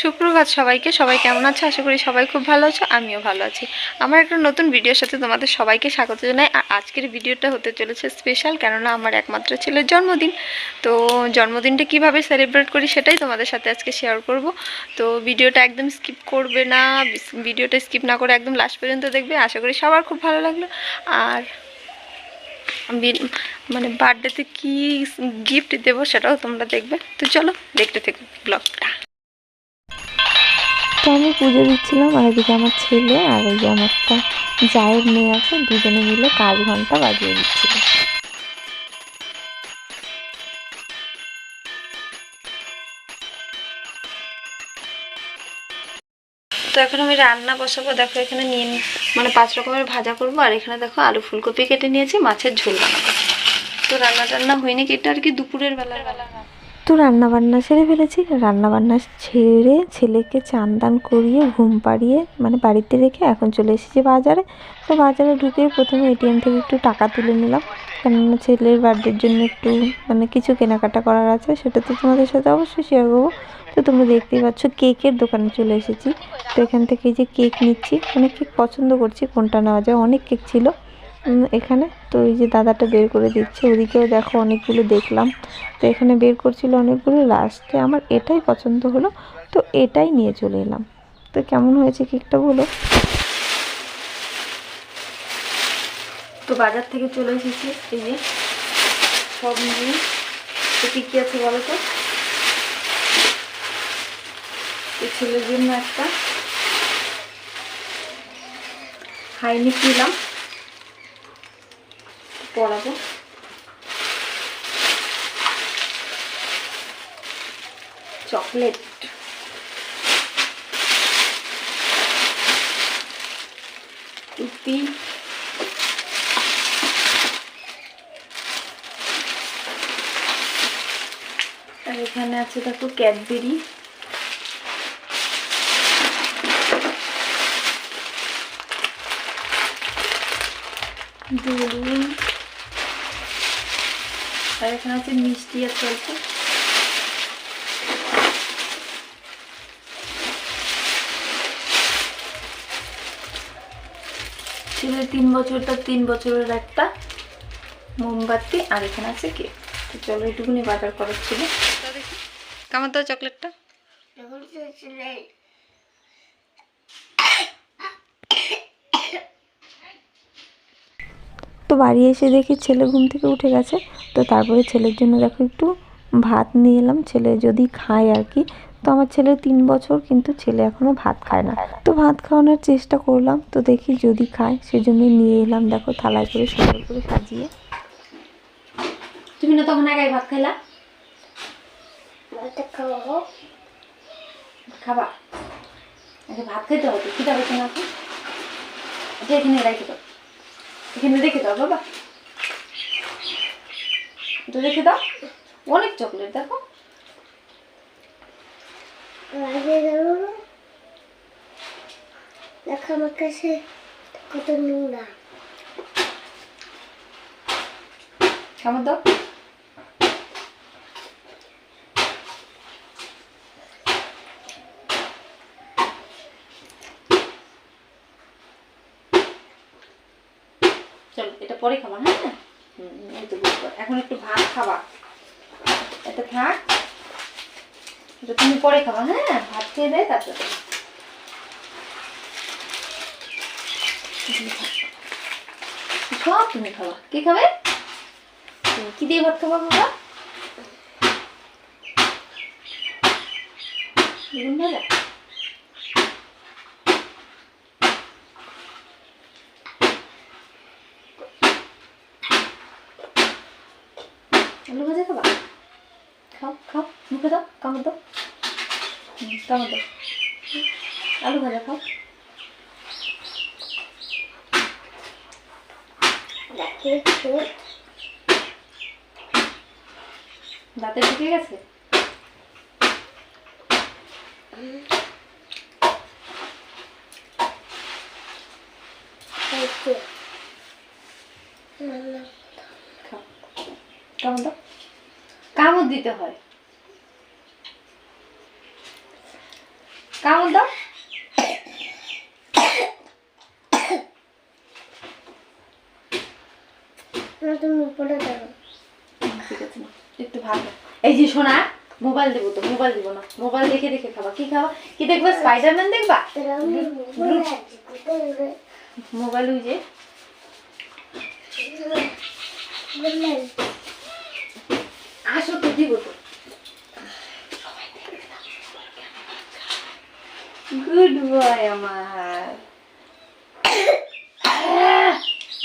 সুপ্রভাত সবাইকে। সবাই কেমন আছে? আশা করি সবাই খুব ভালো আছো, আমিও ভালো আছি। আমার একটা নতুন ভিডিওর সাথে তোমাদের সবাইকে স্বাগত জানাই। আর আজকের ভিডিওটা হতে চলেছে স্পেশাল কেননা আমার একমাত্র ছেলের জন্মদিন। তো জন্মদিনটা কীভাবে সেলিব্রেট করি সেটাই তোমাদের সাথে আজকে শেয়ার করব। তো ভিডিওটা একদম স্কিপ করবে না ভিডিওটা স্কিপ না করে একদম লাস্ট পর্যন্ত দেখবে। আশা করি সবার খুব ভালো লাগল। আর মানে বার্থডেতে কি গিফট দেবো সেটাও তোমরা দেখবে। তো চলো দেখতে থেকো ব্লগটা তো আমি পুজো দিচ্ছিলাম আর এদিকে আমার ছেলে আর ওই যে আমার একটা জায়ের মেয়ে আছে, দুজনে মিলে কাজ ঘণ্টা বাজিয়ে দিচ্ছিল। তো এখন আমি রান্না বসাবো, দেখো এখানে নিয়ে মানে পাঁচ রকমের ভাজা করব, আর এখানে দেখো আলু ফুলকপি কেটে নিয়েছি, মাছের ঝোল বানাবো। তো রান্না টান্না হয়নি এটা আর কি দুপুরের বেলার বেলা। তো রান্না বান্না সেরে ফেলেছি। রান্না বান্না ছেড়ে ছেলেকে চান দান করিয়ে ঘুম পাড়িয়ে মানে বাড়িতে রেখে এখন চলে এসেছি বাজারে। তো বাজারে ঢুকে প্রথমে এটিএম থেকে একটু টাকা তুলে নিলাম। কেননা ছেলের বার্থডের জন্য একটু মানে কিছু কেনাকাটা করার আছে, সেটা তো তোমাদের সাথে অবশ্যই শেয়ার করব। তো তোমরা দেখতেই পাচ্ছ কেকের দোকানে চলে এসেছি। তো এখান থেকে যে কেক নিচ্ছি অনেক কেক পছন্দ করছি, কোনটা নেওয়া যায়, অনেক কেক ছিল। এখানে। তো এই যে দাদাটা বের করে দিচ্ছে, ওদিকেও দেখো অনেকগুলো দেখলাম। তো এখানে বের করছিল অনেকগুলো। লাস্টে আমার এটাই পছন্দ হলো, তো এটাই নিয়ে চলে এলাম। তো কেমন হয়েছে কেকটা বলো? তো বাজার থেকে চলে এসেছি এই যে। সব নিয়ে। তো কী কী আছে বলো তো? ছেলের জন্য একটা। হাইনিক নিলাম পরাবো চকলেট। টুপি আর এখানে আছে দেখো ক্যাডবেরি। বেলুন আর এখানে আছে মিষ্টি আর চলছে। ছেলের তিন বছর তার তিন বছরের একটা মোমবাতি আর এখানে আছে কেক। তো চলো এইটুকুনি বাজার করার ছিল। কেমন তো চকলেটটা? তো বাড়ি এসে দেখি ছেলে ঘুম থেকে উঠে গেছে। তো তারপরে ছেলের জন্য দেখো একটু ভাত নিয়ে এলাম। ছেলে যদি খায় আর কি। তো আমার ছেলে তিন বছর কিন্তু ছেলে এখনও ভাত খায় না। তো ভাত খাওয়ানোর চেষ্টা করলাম। তো দেখি যদি খায় সেজন্য নিয়ে এলাম। দেখো থালায় করে সুন্দর করে সাজিয়ে। তুমি না তখন একাই ভাত খাইলা? খাবা। আগে ভাত খাইতে হবে খিদা পেছে না এখানে রেখে দাও। এখানে রেখে দাও বাবা। এটা রেখে দাও। অনেক চকলেট দেখো। দেখো আমার কাছে কত নোংরা কেমন দাও? চলো, এটা পরে খাবা হ্যাঁ? এখন একটু ভাত খাবা। এটা থাক। এটা তুমি পরে খাবা হ্যাঁ? ভাত খেয়ে দেয় তারপরে। সব তুমি খাবা। কি খাবে? কি দিয়ে ভাত খাবা, বাবা? বেগুন ভাজা? আলু ভাজা খাবা খাও খাও মুখে দাও কামড় দাও। কামড় দাও। আলু ভাজা খাও। দাঁতে ঢুকে গেছে? না খাও কামড় দাও কামড় দিতে হয়। কামড় দাও। তুমি উপরে যাও ঠিক আছে না একটু ভালো। এই যে শোনা মোবাইল দেবো তো মোবাইল দেবো না। মোবাইল দেখে দেখে খাবা। কি খাবা? কি দেখবা? স্পাইডারম্যান দেখবা? মোবাইল ওই যে। বললেন আসো তো দিব তো গুড বয় আমার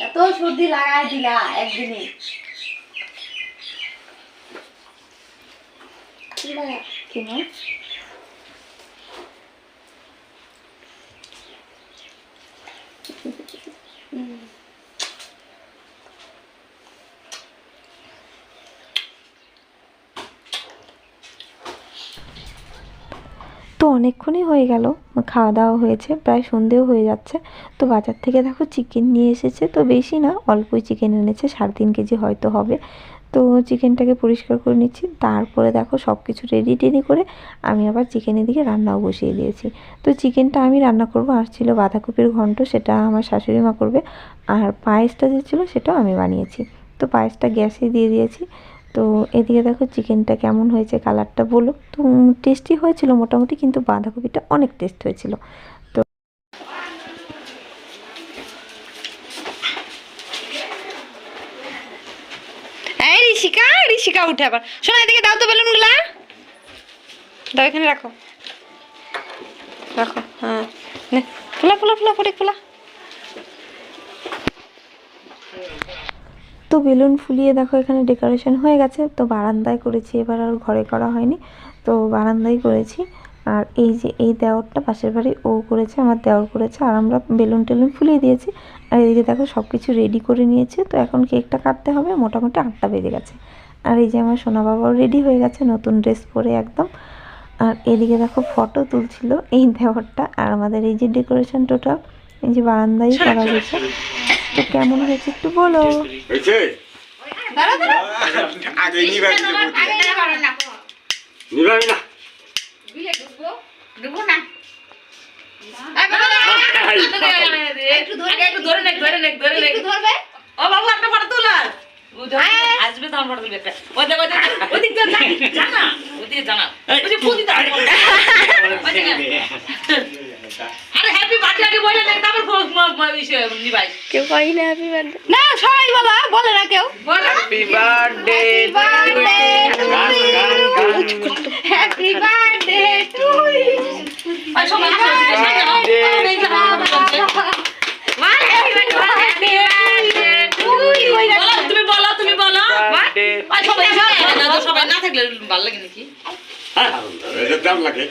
এত সর্দি লাগাই দিলা একদিনে না কি অনেকক্ষণই হয়ে গেল। খাওয়া দাওয়া হয়েছে, প্রায় সন্ধেও হয়ে যাচ্ছে। তো বাজার থেকে দেখো চিকেন নিয়ে এসেছে। তো বেশি না, অল্পই চিকেন এনেছে, সাড়ে তিন কেজি হয়তো হবে। তো চিকেনটাকে পরিষ্কার করে নিচ্ছি। তারপরে দেখো সব কিছু রেডি টেডি করে আমি আবার চিকেনের দিকে রান্নাও বসিয়ে দিয়েছি। তো চিকেনটা আমি রান্না করব। আর ছিল বাঁধাকপির ঘন্ট, সেটা আমার শাশুড়ি মা করবে। আর পায়েসটা যে ছিল, সেটাও আমি বানিয়েছি। তো পায়েসটা গ্যাসে দিয়ে দিয়েছি। তো এদিকে দেখো চিকেনটা কেমন হয়েছে কালারটা বলো। তো টেস্টি হয়েছিল মোটামুটি, কিন্তু বাঁধাকপিটা অনেক টেস্ট হয়েছিল। তো এই ঋষিকা ঋষিকা উঠে আবার। শোনা, এদিকে দাও তো বেলুনগুলা। দাও, এখানে রাখো। রাখো হ্যাঁ। ফুলা ফুলা ফুলা পরে ফুলা। তো বেলুন ফুলিয়ে দেখো এখানে ডেকোরেশন হয়ে গেছে। তো বারান্দায় করেছি, এবার আর ঘরে করা হয়নি। তো বারান্দায় করেছি। আর এই যে এই দেওরটা পাশের বাড়ি, ও করেছে, আমার দেওর করেছে, আর আমরা বেলুন টেলুন ফুলিয়ে দিয়েছি। আর এদিকে দেখো সব কিছু রেডি করে নিয়েছি। তো এখন কেকটা কাটতে হবে, মোটামুটি আটটা বেজে গেছে। আর এই যে আমার সোনা বাবাও রেডি হয়ে গেছে, নতুন ড্রেস পরে একদম। আর এদিকে দেখো ফটো তুলছিল এই দেওরটা। আর আমাদের এই যে ডেকোরেশন টোটাল এই যে বারান্দায় করা হয়েছে। তো কেমন হয়েছে একটু বলো ফটো তুলবে জানা ওই যে দিতে। আরে হ্যাপি বার্থডে আগে বলে তারপর কেউ কই না হ্যাপি বার্থডে না সবাই বলা বলে না কেউ। Happy birthday happy birthday to ওই বলো তুমি বলো তুমি বলো সবাই না থাকলে ভালো লাগে? নাকি লাগে?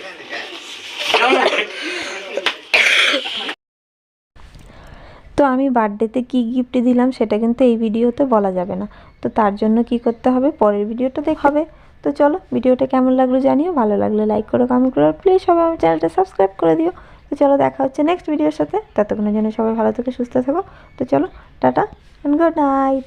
তো আমি বার্থডেতে কি গিফট দিলাম সেটা কিন্তু এই ভিডিওতে বলা যাবে না। তো তার জন্য কি করতে হবে? পরের ভিডিওটা দেখাবে তো চলো, ভিডিওটা কেমন লাগল জানিও। ভালো লাগলে লাইক করো কমেন্ট করো প্লিজ সবাই আমার চ্যানেলটা সাবস্ক্রাইব করে দিও। তো চলো, দেখা হচ্ছে নেক্সট ভিডিওর সাথে। ততক্ষণের জন্য সবাই ভালো থেকে, সুস্থ থাকো। তো চলো, টাটা গুড নাইট